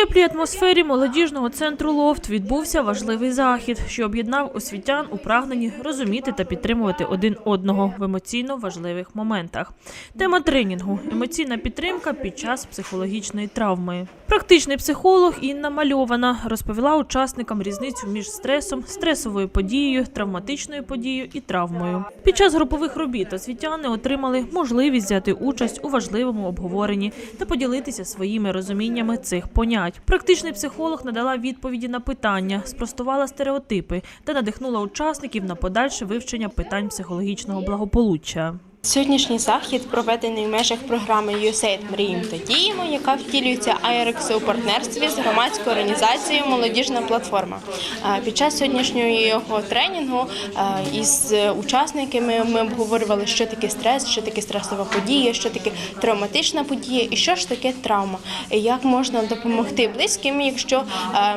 теплій атмосфері молодіжного центру Лофт відбувся важливий захід, що об'єднав освітян у прагненні розуміти та підтримувати один одного в емоційно важливих моментах. Тема тренінгу емоційна підтримка під час психологічної травми. Практичний психолог Інна Мальована розповіла учасникам різницю між стресом, стресовою подією, травматичною подією і травмою. Під час групових робіт освітяни отримали можливість взяти участь у важливому обговоренні та поділитися своїми розуміннями цих понять. Практичний психолог надала відповіді на питання, спростувала стереотипи та надихнула учасників на подальше вивчення питань психологічного благополуччя. Сьогоднішній захід проведений в межах програми USAID Мріємо та діємо, яка втілюється IRX у партнерстві з громадською організацією Молодіжна платформа. Під час сьогоднішнього тренінгу е, із учасниками ми обговорювали, що таке стрес, що таке стресова подія, що таке травматична подія і що ж таке травма, як можна допомогти близьким, якщо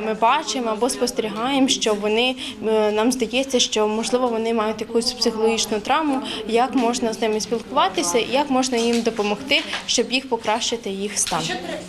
ми бачимо або спостерігаємо, що вони нам здається, що можливо вони мають якусь психологічну травму, як можна з ними спілкуватися, і як можна їм допомогти, щоб їх покращити їх стан.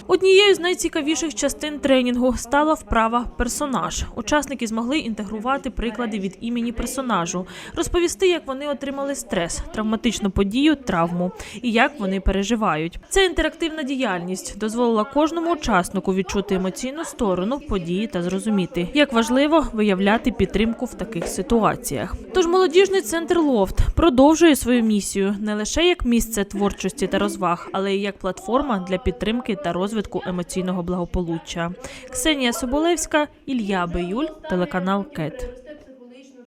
Однією з найцікавіших частин тренінгу стала вправа персонаж. Учасники змогли інтегрувати приклади від імені персонажу, розповісти, як вони отримали стрес, травматичну подію, травму і як вони переживають. Ця інтерактивна діяльність дозволила кожному учаснику відчути емоційну сторону події та зрозуміти, як важливо виявляти підтримку в таких ситуаціях. Тож молодіжний центр Лофт продовжує свою місію не лише як місце творчості та розваг, але й як платформа для підтримки та розвитку емоційного благополуччя. Ксенія Соболевська, Ілля Биюль, телеканал КЕТ.